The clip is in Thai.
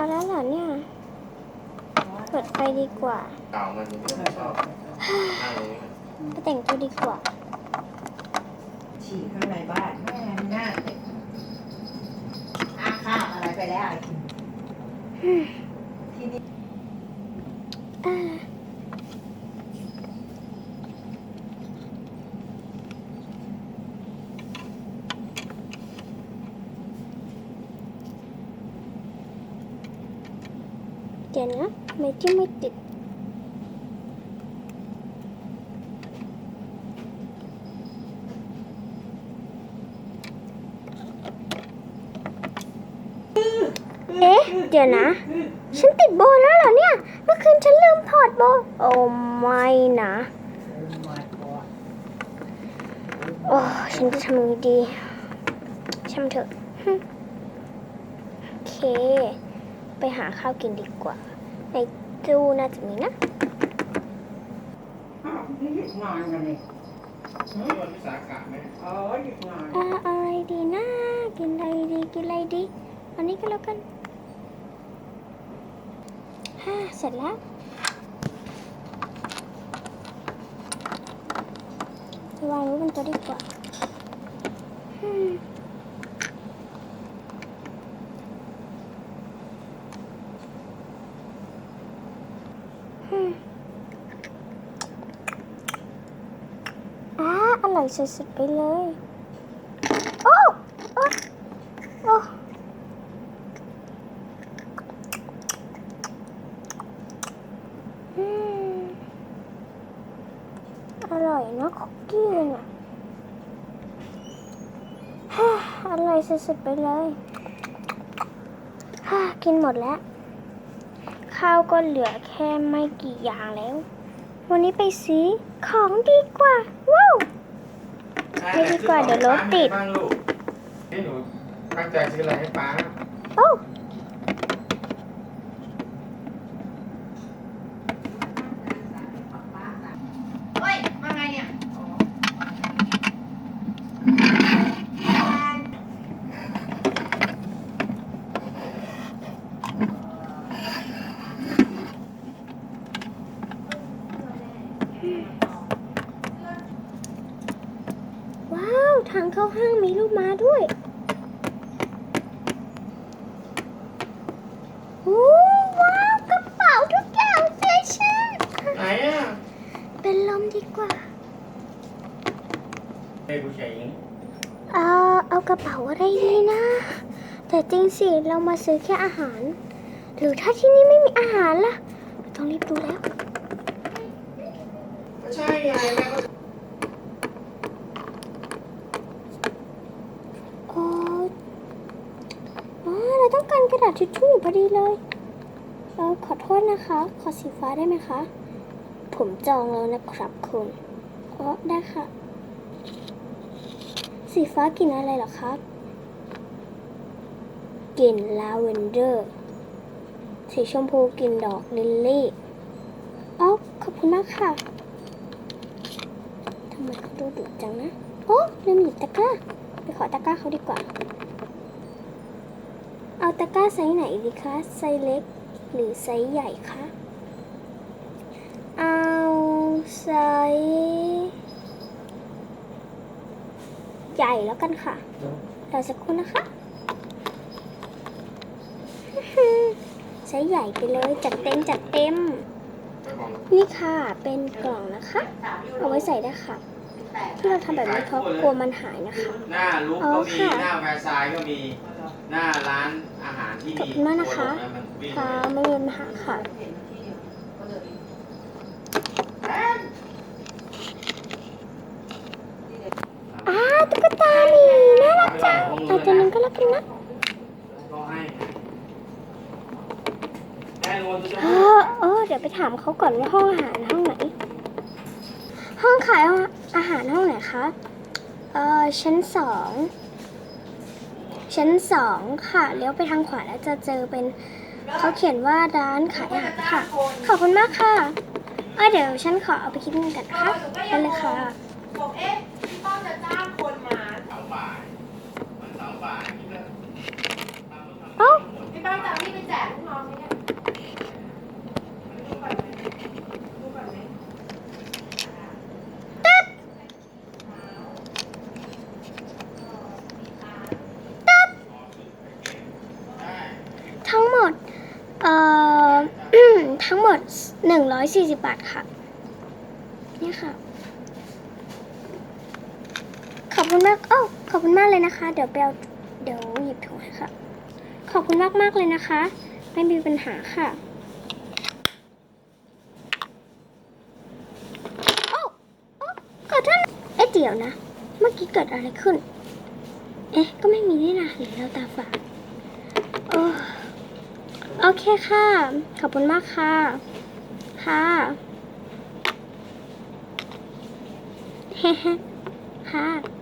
าแล้วเหรอเนี่ย เปิดไฟดีกว่าเก่ามันยังไม่ชอบนั่งตรงนี้ไปแต่งตัวดีกว่า ฉี่ข้างในบ้านแม่ไม่น่าเด็กอาข้าวอะไรไปแล้วที่นี่ อ่าเดี๋ยวนะไม่จิ้ไม่ติดเอ๊ะ เดี๋ยวนะ ฉันติดโบแล้วเหรอเนี่ย เมื่อคืนฉันลืมถอดโบ โอ้ไม่นะ โอ้ฉันจะทำยังไงดีช่างเถอะโอเค ไปหาข้าวกินดีกว่า ในตู้น่าจะมีนะอ้าวนี่หยุดงานกันเลยนี่วันวิสาขะไหมอ๋อหยุดงานอ่าอะไรดีนะ กินอะไรดีกินอะไรดีอันนี้ก็แล้วกันฮ่าเสร็จแล้วจะวางไว้บนโต๊ะดีกว่าอืมอืมอ่าอร่อยสุดๆไปเลย โอ้ โอ้ โอ้อืมอร่อยนะคุกกี้เนี่ยฮ่าอร่อยสุดๆไปเลยฮ่ากินหมดแล้ว ข้าวก็เหลือแค่ไม่กี่อย่างแล้ว วันนี้ไปซื้อของดีกว่า ว้าว ไม่ดีกว่าเดี๋ยวรถติด บ้างลูกนี่หนูตั้งใจซื้ออะไรให้ป้า โอ้ เฮ้ย มาไงเนี่ย ว้าว ทางเข้าห้างมีลูกม้าด้วยโอ้ว้าวกระเป๋าทุกอย่างแฟชั่นไหนอะเป็นลมดีกว่าเฮ้ยผู้ชายหญิงเออเอากระเป๋าอะไรดีนะ แต่จริงสิเรามาซื้อแค่อาหาร หรือถ้าที่นี่ไม่มีอาหารล่ะ ต้องรีบดูแล้วก็ใช่ไงแม่ก็ โอ้ อ๋อเราต้องการกระดาษทิชชู่พอดีเลยเออขอโทษนะคะ ขอสีฟ้าได้ไหมคะ ผมจองแล้วนะครับคุณอ๋อได้ค่ะ สีฟ้ากลิ่นอะไรหรอครับกลิ่นลาเวนเดอร์ สีชมพูกลิ่นดอกลิลลี่อ๋อขอบคุณมากค่ะทำไมเขาดูดุจังนะ โอ้ลืมหยิบตะกร้า ไปขอตะกร้าเขาดีกว่า เอาตะกร้าไซส์ไหนดีคะ ไซส์เล็กหรือไซส์ใหญ่คะ เอาไซส์ใหญ่แล้วกันค่ะรอสักครู่นะคะไซส์ใหญ่ไปเลย จัดเต็มจัดเต็มไม่บอกนี่ค่ะ เป็นกล่องนะคะ เอาไว้ใส่ได้ค่ะที่เราทำแบบนี้เพราะกลัวมันหายนะคะ หน้าลุกอ๋อก็มีค่ะหน้าแวร์ซายก็มี หน้าร้านอาหารที่ขอบมีคุณมากนะคะโปรโมทมันวิ่งค่ะไม่มีปัญหาค่ะ อ้าตุ๊กตาหมีน่ารักจังเอาตัวหนึงก็แล้วกันนะก็ให้แม่รวนจะเออเออเดี๋ยวไปถามเขาก่อนว่าห้องอาหารห้องไหน ห้องขายอาหารห้องไหนคะ เออชั้นสอง ชั้นสองค่ะ เลี้ยวไปทางขวาแล้วจะเจอเป็นเขาเขียนว่าร้านขายอาหารค่ะ ขอบคุณมากค่ะเเดี๋ยวฉันขอเอาไปคิดเงินกันนะคะไปเลยค่ะพี่ป้อมจะจ้างคนมา เสาบ่ายมันเสาบ่ายนี่ก็ เอ้า พี่ป้อมจะเอานี่ไปแจกลูกน้อง ทั้งหมด 140 บาทค่ะ นี่ค่ะ ขอบคุณมากโอ้ขอบคุณมากเลยนะคะ เดี๋ยวไปเอาเดี๋ยวหยิบถุงให้ค่ะ ขอบคุณมากมากเลยนะคะ ไม่มีปัญหาค่ะโอ้โอ้ขอโทษเอ๊ะเดี๋ยวนะ เมื่อกี้เกิดอะไรขึ้น เอ๊ะ ก็ไม่มีนี่นะหรือเราตาฝาดโอ้ โอเคค่ะ ขอบคุณมากค่ะ ค่ะเฮ้ค่ะ